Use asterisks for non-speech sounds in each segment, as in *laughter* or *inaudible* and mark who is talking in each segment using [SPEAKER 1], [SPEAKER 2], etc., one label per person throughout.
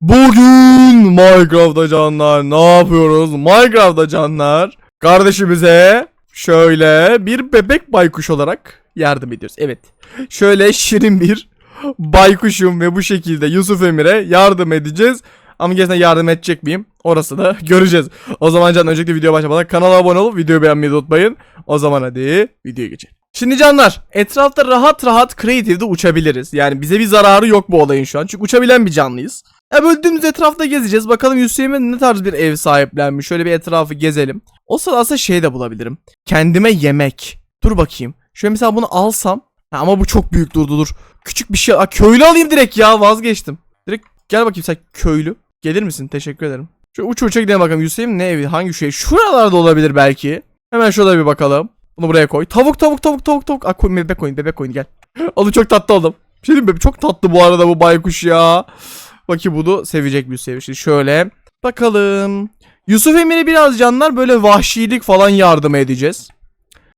[SPEAKER 1] Bugün Minecraft'ta canlar ne yapıyoruz? Minecraft'ta canlar kardeşimize şöyle bir bebek baykuş olarak yardım ediyoruz. Evet. Şöyle şirin bir baykuşum ve bu şekilde Yusuf Emir'e yardım edeceğiz. Ama gerçekten yardım edecek miyim? Orası da *laughs* göreceğiz. O zaman can öncelikle video başlamadan kanala abone olup videoyu beğenmeyi unutmayın. O zaman hadi videoya geçelim. Şimdi canlar etrafta rahat rahat Creative'de uçabiliriz. Yani bize bir zararı yok bu olayın şu an. Çünkü uçabilen bir canlıyız. E böyle dümdüz etrafta gezeceğiz. Bakalım Hüseyin'e ne tarz bir ev sahiplenmiş. Şöyle bir etrafı gezelim. O sırada aslında şey de bulabilirim. Kendime yemek. Dur bakayım. Şöyle mesela bunu alsam. Ha, ama bu çok büyük durdu dur. Küçük bir şey. Aa, köylü alayım direkt ya vazgeçtim. Direkt gel bakayım sen köylü. Gelir misin? Teşekkür ederim. Şöyle uç uça gidelim bakalım. Hüseyin ne evi? Hangi şey? Şuralarda olabilir belki. Hemen şurada bir bakalım. Bunu buraya koy. Tavuk tavuk tavuk tavuk tavuk. Aa, koy, bebek koyun bebek koyun gel. *laughs* Oğlum çok tatlı oldum. Bir şey diyeyim mi? Çok tatlı bu arada bu baykuş ya. Bakayım bunu sevecek bir seviyor. Şimdi şöyle. Bakalım. Yusuf Emir'e biraz canlar böyle vahşilik falan yardım edeceğiz.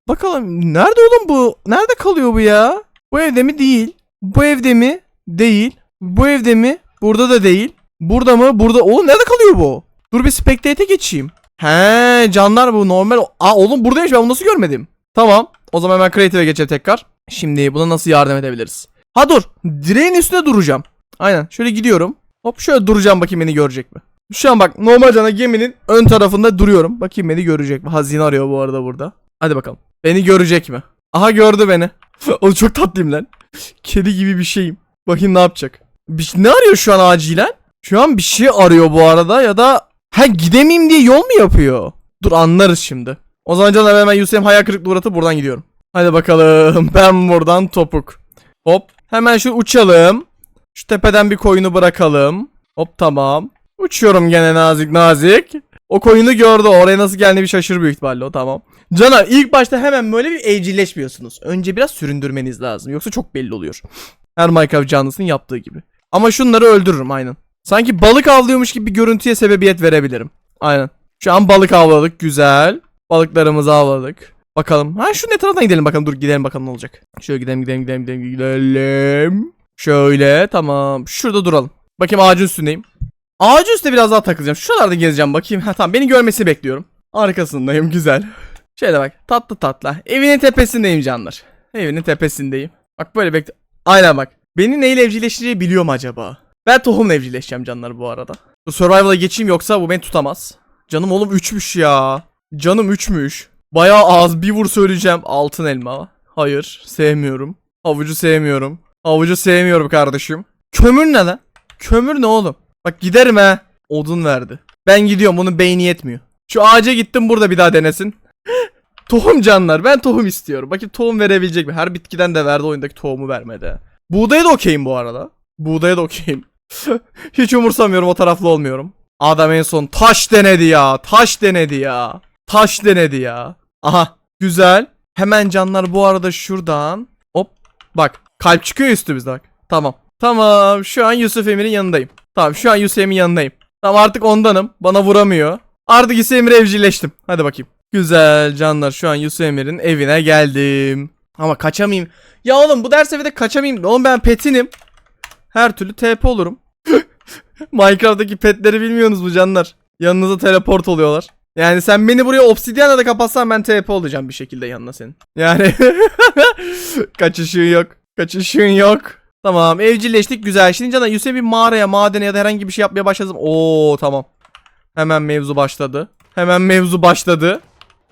[SPEAKER 1] Bakalım nerede oğlum bu? Nerede kalıyor bu ya? Bu evde mi? Değil. Bu evde mi? Değil. Bu evde mi? Burada da değil. Burada mı? Burada. Oğlum nerede kalıyor bu? Dur bir spectate'e geçeyim. He canlar bu normal. Aa oğlum buradaymış ben bunu nasıl görmedim? Tamam. O zaman hemen creative'e geçelim tekrar. Şimdi buna nasıl yardım edebiliriz? Ha dur. Direğin üstünde duracağım. Aynen. Şöyle gidiyorum. Hop şöyle duracağım bakayım beni görecek mi? Şu an bak normal cana geminin ön tarafında duruyorum. Bakayım beni görecek mi? Hazine arıyor bu arada burada. Hadi bakalım. Beni görecek mi? Aha gördü beni. *laughs* Oğlum çok tatlıyım lan. Kedi gibi bir şeyim. Bakayım ne yapacak? Bir, şey- ne arıyor şu an acilen? Şu an bir şey arıyor bu arada ya da ha gidemeyeyim diye yol mu yapıyor? Dur anlarız şimdi. O zaman canım hemen Yusuf'um hayal kırıklığı uğratıp buradan gidiyorum. Hadi bakalım. Ben buradan topuk. Hop. Hemen şu uçalım. Şu tepeden bir koyunu bırakalım. Hop tamam. Uçuyorum gene nazik nazik. O koyunu gördü. Oraya nasıl geldiğini bir şaşır büyük ihtimalle o tamam. Cana ilk başta hemen böyle bir evcilleşmiyorsunuz. Önce biraz süründürmeniz lazım. Yoksa çok belli oluyor. Her Minecraft canlısının yaptığı gibi. Ama şunları öldürürüm aynen. Sanki balık avlıyormuş gibi bir görüntüye sebebiyet verebilirim. Aynen. Şu an balık avladık. Güzel. Balıklarımızı avladık. Bakalım. Ha şunun etrafından gidelim bakalım. Dur gidelim bakalım ne olacak. Şöyle gidelim gidelim gidelim gidelim gidelim. Şöyle tamam. Şurada duralım. Bakayım ağacın üstündeyim. Ağacın üstünde biraz daha takılacağım. Şuralarda gezeceğim bakayım. Ha tamam beni görmesini bekliyorum. Arkasındayım güzel. Şöyle bak tatlı tatlı. Evinin tepesindeyim canlar. Evinin tepesindeyim. Bak böyle bekle. Aynen bak. Beni neyle evcilleştireceği biliyor mu acaba? Ben tohumla evcilleşeceğim canlar bu arada. Bu survival'a geçeyim yoksa bu beni tutamaz. Canım oğlum 3'müş ya. Canım 3'müş. Bayağı az bir vur söyleyeceğim. Altın elma. Hayır sevmiyorum. Havucu sevmiyorum. Havucu sevmiyorum kardeşim. Kömür ne lan? Kömür ne oğlum? Bak giderim he. Odun verdi. Ben gidiyorum bunun beyni yetmiyor. Şu ağaca gittim burada bir daha denesin. *gasps* tohum canlar ben tohum istiyorum. Bakayım tohum verebilecek mi? Her bitkiden de verdi oyundaki tohumu vermedi. Buğdaya da okeyim bu arada. Buğdaya da okeyim. *laughs* Hiç umursamıyorum o taraflı olmuyorum. Adam en son taş denedi ya. Taş denedi ya. Taş denedi ya. Aha güzel. Hemen canlar bu arada şuradan. Hop bak kalp çıkıyor üstümüzde bak. Tamam. Tamam şu an Yusuf Emir'in yanındayım. Tamam şu an Yusuf Emir'in yanındayım. Tamam artık ondanım. Bana vuramıyor. Artık Yusuf Emir'e evcilleştim. Hadi bakayım. Güzel canlar şu an Yusuf Emir'in evine geldim. Ama kaçamayayım. Ya oğlum bu ders evde kaçamayayım. Oğlum ben petinim. Her türlü TP olurum. *laughs* Minecraft'taki petleri bilmiyorsunuz bu canlar. Yanınıza teleport oluyorlar. Yani sen beni buraya obsidyenle de kapatsan ben TP olacağım bir şekilde yanına senin. Yani *laughs* kaçışın yok. Kaçışın yok. Tamam evcilleştik güzel. Şimdi cana Yusuf bir mağaraya madene ya da herhangi bir şey yapmaya başladım. Oo tamam. Hemen mevzu başladı. Hemen mevzu başladı.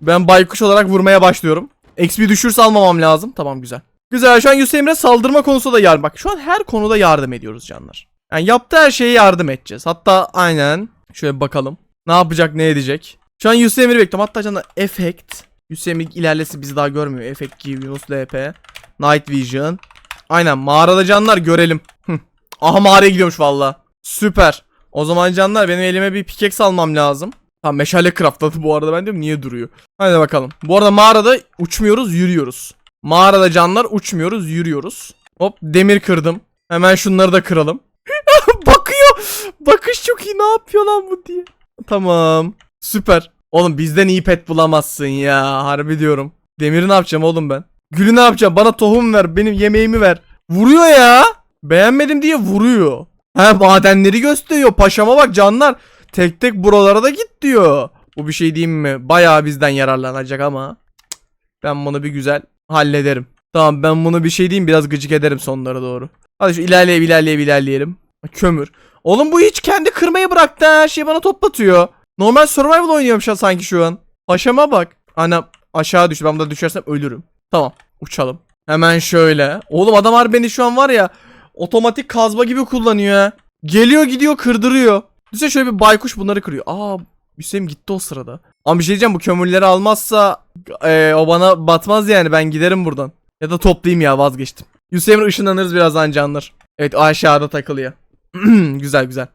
[SPEAKER 1] Ben baykuş olarak vurmaya başlıyorum. XP düşürse almamam lazım. Tamam güzel. Güzel şu an Yusuf Emre saldırma konusunda da yardım. Bak şu an her konuda yardım ediyoruz canlar. Yani yaptığı her şeye yardım edeceğiz. Hatta aynen. Şöyle bakalım. Ne yapacak ne edecek. Şu an Yusuf Emir'i bekliyorum. Hatta canlar Effect. Yusuf Emir ilerlesi bizi daha görmüyor. Give Yunus LP. Night Vision. Aynen mağarada canlar görelim. Aha mağaraya gidiyormuş valla. Süper. O zaman canlar benim elime bir pickaxe almam lazım. Tamam meşale craftladı bu arada ben diyorum niye duruyor. Hadi bakalım. Bu arada mağarada uçmuyoruz yürüyoruz. Mağarada canlar uçmuyoruz yürüyoruz. Hop demir kırdım. Hemen şunları da kıralım. *laughs* Bakıyor. Bakış çok iyi ne yapıyor lan bu diye. Tamam. Süper. Oğlum bizden iyi pet bulamazsın ya. Harbi diyorum. Demiri ne yapacağım oğlum ben? Gülü ne yapacağım? Bana tohum ver. Benim yemeğimi ver. Vuruyor ya. Beğenmedim diye vuruyor. He madenleri gösteriyor. Paşama bak canlar. Tek tek buralara da git diyor. Bu bir şey diyeyim mi? Bayağı bizden yararlanacak ama. Ben bunu bir güzel hallederim. Tamam ben bunu bir şey diyeyim biraz gıcık ederim sonlara doğru. Hadi şu ilerleyip ilerleyip ilerleyelim. Kömür. Oğlum bu hiç kendi kırmayı bıraktı. Her şeyi bana toplatıyor. Normal survival oynuyorum şu an sanki şu an. Paşama bak. Ana aşağı düş. Ben burada düşersem ölürüm. Tamam uçalım. Hemen şöyle. Oğlum adam harbi beni şu an var ya otomatik kazma gibi kullanıyor ha. Geliyor gidiyor kırdırıyor. Düşünsene şöyle bir baykuş bunları kırıyor. Aa Hüseyin gitti o sırada. Ama bir şey diyeceğim bu kömürleri almazsa e, o bana batmaz yani ben giderim buradan. Ya da toplayayım ya vazgeçtim. Hüseyin ışınlanırız birazdan canlar. Evet aşağıda takılıyor. *clears throat* güzel güzel.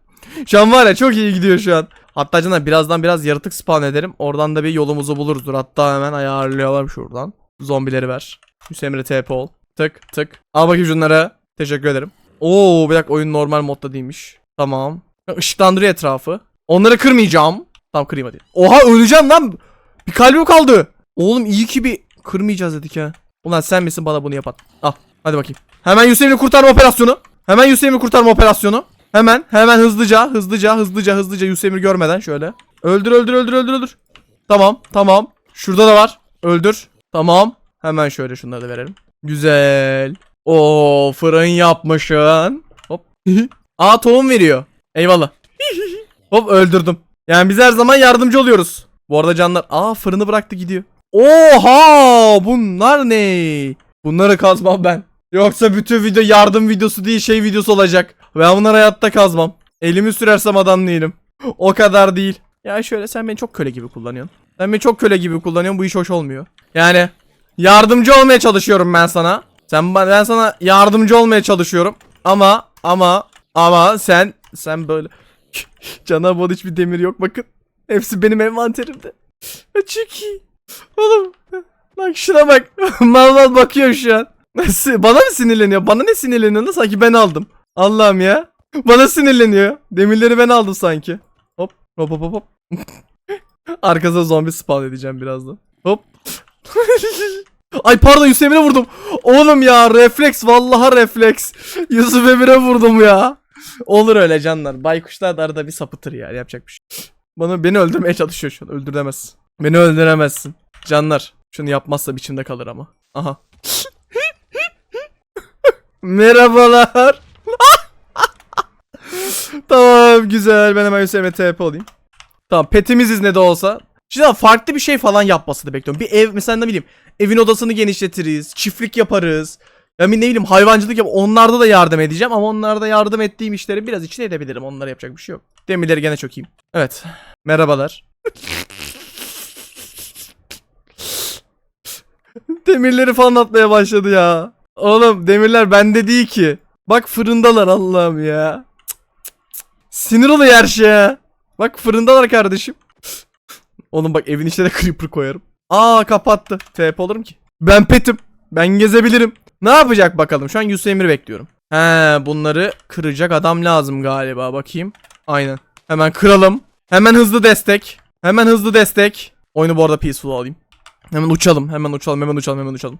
[SPEAKER 1] Şu an var ya çok iyi gidiyor şu an. Hatta canlar birazdan biraz yaratık spawn ederim. Oradan da bir yolumuzu buluruzdur. Hatta hemen ayarlayalım şuradan. Zombileri ver. Hüseyin'e TP ol. Tık tık. Al bakayım şunlara. Teşekkür ederim. Oo bir dakika oyun normal modda değilmiş. Tamam. Işıklandırıyor etrafı. Onları kırmayacağım. Tamam kırayım hadi. Oha öleceğim lan. Bir kalbim kaldı. Oğlum iyi ki bir kırmayacağız dedik ha. Ulan sen misin bana bunu yapan? Al hadi bakayım. Hemen Hüseyin'i kurtarma operasyonu. Hemen Hüseyin'i kurtarma operasyonu. Hemen hemen hızlıca hızlıca hızlıca hızlıca Hüseyin'i görmeden şöyle. Öldür öldür öldür öldür öldür. Tamam tamam. Şurada da var. Öldür. Tamam. Hemen şöyle şunları da verelim. Güzel. Oo fırın yapmışsın. Hop. *laughs* Aa tohum veriyor. Eyvallah. *laughs* Hop öldürdüm. Yani biz her zaman yardımcı oluyoruz. Bu arada canlar aa fırını bıraktı gidiyor. Oha bunlar ne? Bunları kazmam ben. Yoksa bütün video yardım videosu değil şey videosu olacak. Ben bunları hayatta kazmam. Elimi sürersem adam değilim. O kadar değil. Ya şöyle sen beni çok köle gibi kullanıyorsun. Sen beni çok köle gibi kullanıyorsun bu iş hoş olmuyor. Yani yardımcı olmaya çalışıyorum ben sana. Sen ben sana yardımcı olmaya çalışıyorum. Ama ama ama sen sen böyle *laughs* Cana bol hiçbir demir yok bakın. Hepsi benim envanterimde. İyi. Oğlum. Bak şuna bak. *laughs* mal mal bakıyor şu an. Bana mı sinirleniyor? Bana ne sinirleniyor? Sanki ben aldım. Allah'ım ya. Bana sinirleniyor. Demirleri ben aldım sanki. Hop hop hop hop. *laughs* Arkasına zombi spawn edeceğim birazdan. Hop. *laughs* Ay pardon Yusuf Emir'e vurdum. Oğlum ya refleks vallahi refleks. *laughs* Yusuf Emir'e vurdum ya. Olur öyle canlar. Baykuşlar da arada bir sapıtır ya. Yapacak bir şey. Bana beni öldürmeye çalışıyor şu an. Öldüremez. Beni öldüremezsin. Canlar. Şunu yapmazsa biçimde kalır ama. Aha. *laughs* Merhabalar. tamam güzel. Ben hemen Hüseyin'e TP olayım. Tamam petimiziz ne de olsa. Şimdi farklı bir şey falan yapmasını bekliyorum. Bir ev mesela ne bileyim evin odasını genişletiriz. Çiftlik yaparız. Ya ne bileyim hayvancılık yap. Onlarda da yardım edeceğim ama onlarda yardım ettiğim işleri biraz içine edebilirim. Onlara yapacak bir şey yok. Demirleri gene çok. Evet. Merhabalar. *laughs* Demirleri falan atmaya başladı ya. Oğlum demirler bende değil ki. Bak fırındalar Allah'ım ya. Cık. Sinir oluyor her şeye. Bak fırındalar kardeşim. Oğlum bak evin içine de creeper koyarım. Aa kapattı. TP olurum ki. Ben petim. Ben gezebilirim. Ne yapacak bakalım? Şu an Yusuf Emir bekliyorum. He bunları kıracak adam lazım galiba. Bakayım. Aynen. Hemen kıralım. Hemen hızlı destek. Hemen hızlı destek. Oyunu bu arada peaceful alayım. Hemen uçalım. Hemen uçalım. Hemen uçalım. Hemen uçalım.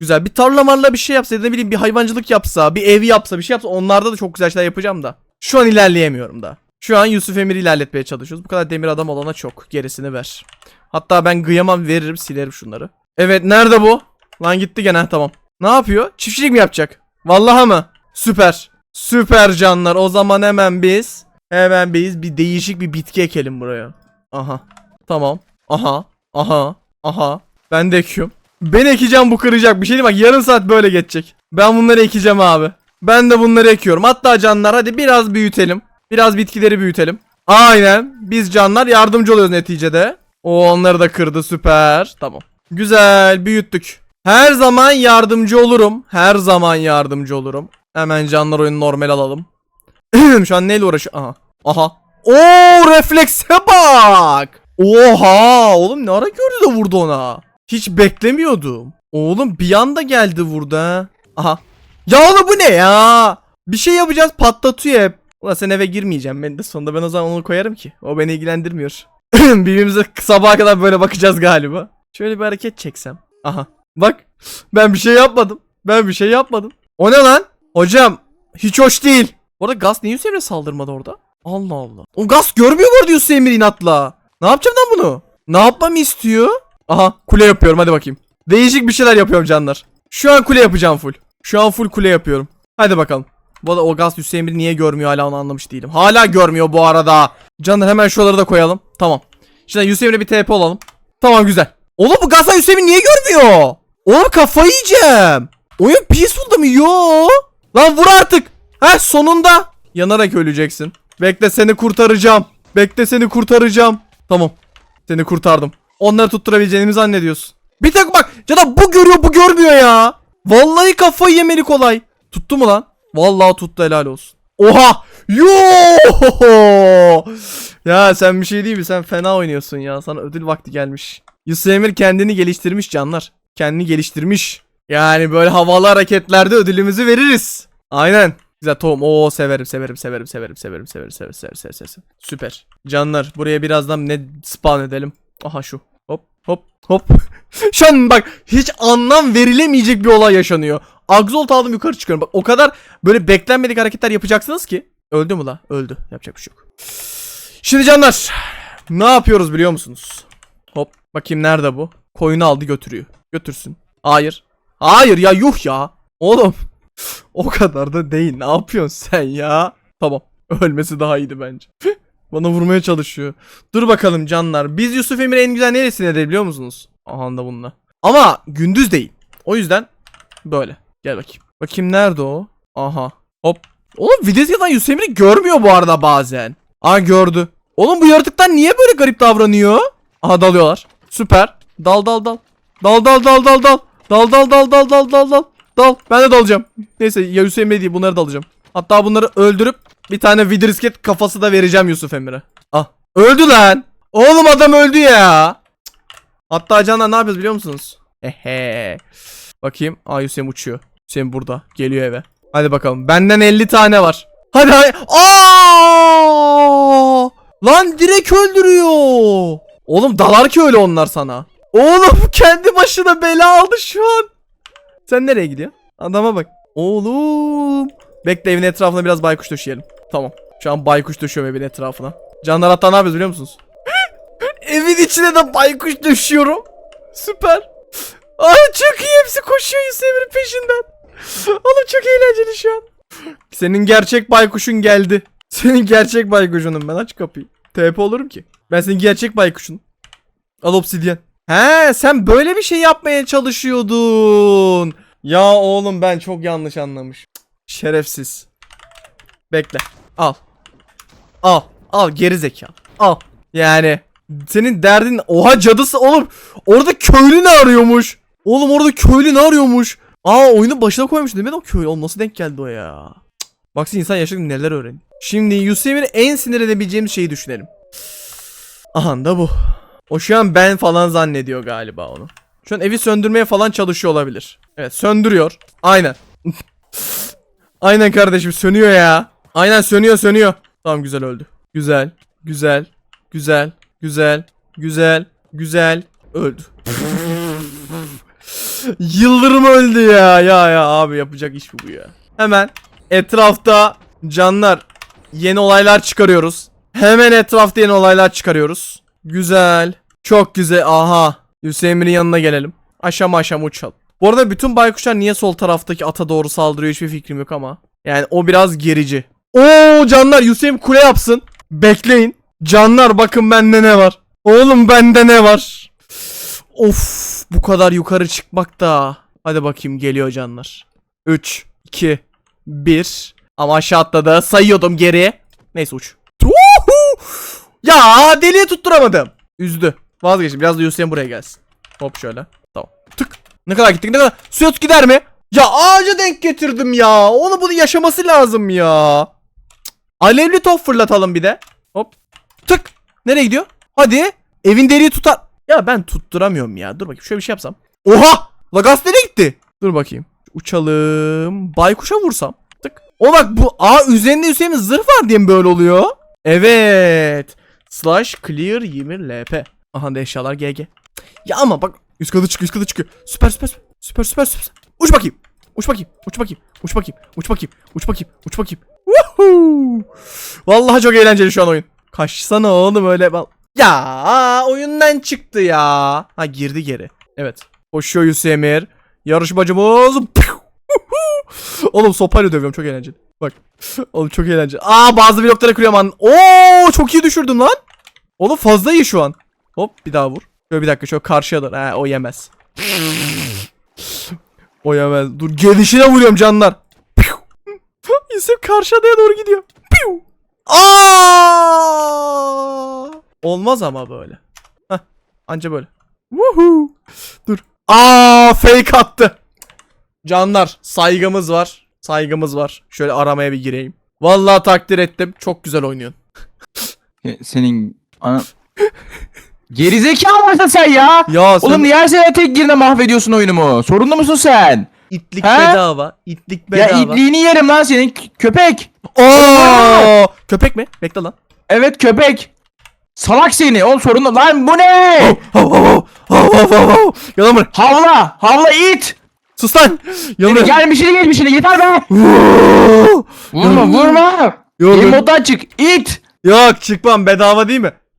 [SPEAKER 1] Güzel. Bir tarla marla bir şey yapsa. Ne bileyim bir hayvancılık yapsa. Bir ev yapsa. Bir şey yapsa. Onlarda da çok güzel şeyler yapacağım da. Şu an ilerleyemiyorum da. Şu an Yusuf Emir'i ilerletmeye çalışıyoruz. Bu kadar demir adam olana çok. Gerisini ver. Hatta ben kıyamam veririm silerim şunları. Evet nerede bu? Lan gitti gene tamam. Ne yapıyor? Çiftçilik mi yapacak? Vallahi mı? Süper. Süper canlar. O zaman hemen biz hemen biz bir değişik bir bitki ekelim buraya. Aha. Tamam. Aha. Aha. Aha. Ben de ekiyorum. Ben ekeceğim bu kıracak. Bir şey değil bak yarım saat böyle geçecek. Ben bunları ekeceğim abi. Ben de bunları ekiyorum. Hatta canlar hadi biraz büyütelim. Biraz bitkileri büyütelim. Aynen. Biz canlar yardımcı oluyoruz neticede. O onları da kırdı süper. Tamam. Güzel büyüttük. Her zaman yardımcı olurum. Her zaman yardımcı olurum. Hemen canlar oyunu normal alalım. *clears throat* Şu an neyle uğraşıyor? Aha. Aha. Oo reflekse bak. Oha oğlum ne ara gördü de vurdu ona. Hiç beklemiyordum. Oğlum bir anda geldi vurdu ha. Aha. Ya oğlum bu ne ya? Bir şey yapacağız patlatıyor hep. Ulan sen eve girmeyeceğim ben de sonunda ben o zaman onu koyarım ki. O beni ilgilendirmiyor. *laughs* Birbirimize sabaha kadar böyle bakacağız galiba. Şöyle bir hareket çeksem. Aha. Bak. Ben bir şey yapmadım. Ben bir şey yapmadım. O ne lan? Hocam. Hiç hoş değil. Bu arada Gus niye Emre saldırmadı orada? Allah Allah. O Gus görmüyor mu orada Yusuf Emre inatla? Ne yapacağım lan bunu? Ne yapmamı istiyor? Aha kule yapıyorum hadi bakayım. Değişik bir şeyler yapıyorum canlar. Şu an kule yapacağım full. Şu an full kule yapıyorum. Hadi bakalım. Bu arada o Yusuf Emre niye görmüyor hala onu anlamış değilim. Hala görmüyor bu arada. Canlar hemen şuraları da koyalım. Tamam. Şimdi Emre bir TP olalım. Tamam güzel. Oğlum bu Yusuf Emre niye görmüyor? Oğlum kafayı yiyeceğim. Oyun peaceful'da mı? Yo. Lan vur artık. Ha sonunda. Yanarak öleceksin. Bekle seni kurtaracağım. Bekle seni kurtaracağım. Tamam. Seni kurtardım. Onları tutturabileceğini zannediyorsun? Bir tek bak. Cana bu görüyor bu görmüyor ya. Vallahi kafayı yemeli kolay. Tuttu mu lan? Vallahi tuttu helal olsun. Oha! Yo! Ya sen bir şey değil mi? Sen fena oynuyorsun ya. Sana ödül vakti gelmiş. Yusuf Emir kendini geliştirmiş canlar. Kendini geliştirmiş. Yani böyle havalı hareketlerde ödülümüzü veririz. Aynen. Güzel tohum. Oo severim severim severim severim severim severim severim severim severim severim. Süper. Canlar buraya birazdan ne spawn edelim. Aha şu. Hop hop hop. *laughs* Şu an bak hiç anlam verilemeyecek bir olay yaşanıyor. Agzolt aldım yukarı çıkıyorum. Bak o kadar böyle beklenmedik hareketler yapacaksınız ki. Öldü mü la? Öldü. Yapacak bir şey yok. Şimdi canlar. Ne yapıyoruz biliyor musunuz? Hop. Bakayım nerede bu? Koyunu aldı götürüyor. Götürsün. Hayır. Hayır ya yuh ya. Oğlum. *laughs* o kadar da değil. Ne yapıyorsun sen ya? Tamam. Ölmesi daha iyiydi bence. *laughs* Bana vurmaya çalışıyor. Dur bakalım canlar. Biz Yusuf Emir'i en güzel neresine edebiliyor musunuz? Aha da bununla. Ama gündüz değil. O yüzden böyle. Gel bakayım. Bakayım nerede o? Aha. Hop. Oğlum Vidyasya'dan Yusuf Emir'i görmüyor bu arada bazen. Aa gördü. Oğlum bu yaratıklar niye böyle garip davranıyor? Aha dalıyorlar. Süper. Dal dal dal. Dal dal dal dal dal. Dal dal dal dal dal dal dal. Dal. Ben de dalacağım. Neyse ya Yusuf Emre değil bunları da alacağım. Hatta bunları öldürüp bir tane vidrisket kafası da vereceğim Yusuf Emre. Ah. Öldü lan. Oğlum adam öldü ya. Hatta canlar ne yapıyoruz biliyor musunuz? Ehe. Bakayım. Aa Yusuf uçuyor. Hüseyin burada. Geliyor eve. Hadi bakalım. Benden 50 tane var. Hadi hadi. Aa! Lan direkt öldürüyor. Oğlum dalar ki öyle onlar sana. Oğlum *laughs* kendi başına bela aldı şu an. Sen nereye gidiyorsun? Adama bak. Oğlum. Bekle evin etrafına biraz baykuş döşeyelim. Tamam. Şu an baykuş döşüyorum evin etrafına. Canlar hatta ne yapıyoruz biliyor musunuz? *laughs* evin içine de baykuş döşüyorum. Süper. *laughs* Ay çok iyi hepsi koşuyor Yusuf'un peşinden. *laughs* Oğlum çok eğlenceli şu an. Senin gerçek baykuşun geldi. Senin gerçek baykuşunum ben aç kapıyı. TP olurum ki. Ben senin gerçek baykuşun. Al obsidyen. He sen böyle bir şey yapmaya çalışıyordun. Ya oğlum ben çok yanlış anlamış. Şerefsiz. Bekle. Al. Al. Al geri zeka. Al. Yani senin derdin oha cadısı oğlum. Orada köylü ne arıyormuş? Oğlum orada köylü ne arıyormuş? Aa oyunu başına koymuş değil mi o köy? Oğlum nasıl denk geldi o ya? Baksana insan yaşadıkça neler öğreniyor. Şimdi Yusuf'un en sinir edebileceğimiz şeyi düşünelim. Aha da bu. O şu an ben falan zannediyor galiba onu. Şu an evi söndürmeye falan çalışıyor olabilir. Evet söndürüyor. Aynen. *laughs* Aynen kardeşim sönüyor ya. Aynen sönüyor sönüyor. Tamam güzel öldü. Güzel. Güzel. Güzel. Güzel. Güzel. Güzel. Öldü. Yıldırım öldü ya. Ya ya abi yapacak iş bu ya. Hemen etrafta canlar yeni olaylar çıkarıyoruz. Hemen etrafta yeni olaylar çıkarıyoruz. Güzel. Çok güzel. Aha. Hüseyin'in yanına gelelim. Aşama aşama uçalım. Bu arada bütün baykuşlar niye sol taraftaki ata doğru saldırıyor hiçbir fikrim yok ama. Yani o biraz gerici. Oo canlar Hüseyin kule yapsın. Bekleyin. Canlar bakın bende ne var. Oğlum bende ne var. Of bu kadar yukarı çıkmak da. Hadi bakayım geliyor canlar. 3, 2, 1. Ama aşağı atladı. Sayıyordum geri. Neyse uç. Tuhu! Ya deliye tutturamadım. Üzdü. Vazgeçtim. Biraz da Hüseyin buraya gelsin. Hop şöyle. Tamam. Tık. Ne kadar gittik ne kadar? Suat gider mi? Ya ağaca denk getirdim ya. Onu bunu yaşaması lazım ya. Cık. Alevli top fırlatalım bir de. Hop. Tık. Nereye gidiyor? Hadi. Evin deliği tutar. Ya ben tutturamıyorum ya. Dur bakayım şöyle bir şey yapsam. Oha! Lagas nereye gitti? Dur bakayım. Uçalım. Baykuşa vursam. Tık. O bak bu aa üzerinde Hüseyin'in zırh var diye mi böyle oluyor? Evet. Slash clear 20 LP. Aha da eşyalar GG. Ya ama bak üst katı çıkıyor üst katı çıkıyor. Süper süper süper süper süper. Uç bakayım. Uç bakayım. Uç bakayım. Uç bakayım. Uç bakayım. Uç bakayım. Uç bakayım. Woohoo! Vallahi çok eğlenceli şu an oyun. Kaçsana oğlum öyle. Ya oyundan çıktı ya. Ha girdi geri. Evet. Koşuyor Yusuf Emir. Yarışmacımız. Oğlum sopayla dövüyorum çok eğlenceli. Bak. *laughs* Oğlum çok eğlenceli. Aa bazı bloklara kırıyorum an. Oo çok iyi düşürdün lan. Oğlum fazla iyi şu an. Hop bir daha vur. Şöyle bir dakika şöyle karşıya doğru. He o yemez. o yemez. Dur gelişine vuruyorum canlar. İsim karşı adaya doğru gidiyor. Aa! Olmaz ama böyle. Heh, anca böyle. Woohoo! Dur. Aa fake attı. Canlar saygımız var. Saygımız var. Şöyle aramaya bir gireyim. Vallahi takdir ettim. Çok güzel oynuyorsun.
[SPEAKER 2] Senin ana... Gerizekalı mısın sen ya?
[SPEAKER 1] Ya sen
[SPEAKER 2] Oğlum niye her sene tek girine mahvediyorsun oyunumu? Sorunlu musun sen?
[SPEAKER 1] itlik
[SPEAKER 2] He?
[SPEAKER 1] bedava. itlik bedava.
[SPEAKER 2] Ya itliğini yerim lan senin köpek.
[SPEAKER 1] Oo! Köpek mi? Bekle lan.
[SPEAKER 2] Evet köpek. Salak seni. Oğlum sorunlu. Lan bu ne?
[SPEAKER 1] Hav hav hav hav hav hav hav. Yalan mı?
[SPEAKER 2] Havla. Havla it.
[SPEAKER 1] Sus lan. Yalan mı?
[SPEAKER 2] Gelmişini geçmişini yeter be. Vurma vurma.
[SPEAKER 1] Yok,
[SPEAKER 2] moddan çık. It.
[SPEAKER 1] Yok çıkmam bedava değil mi?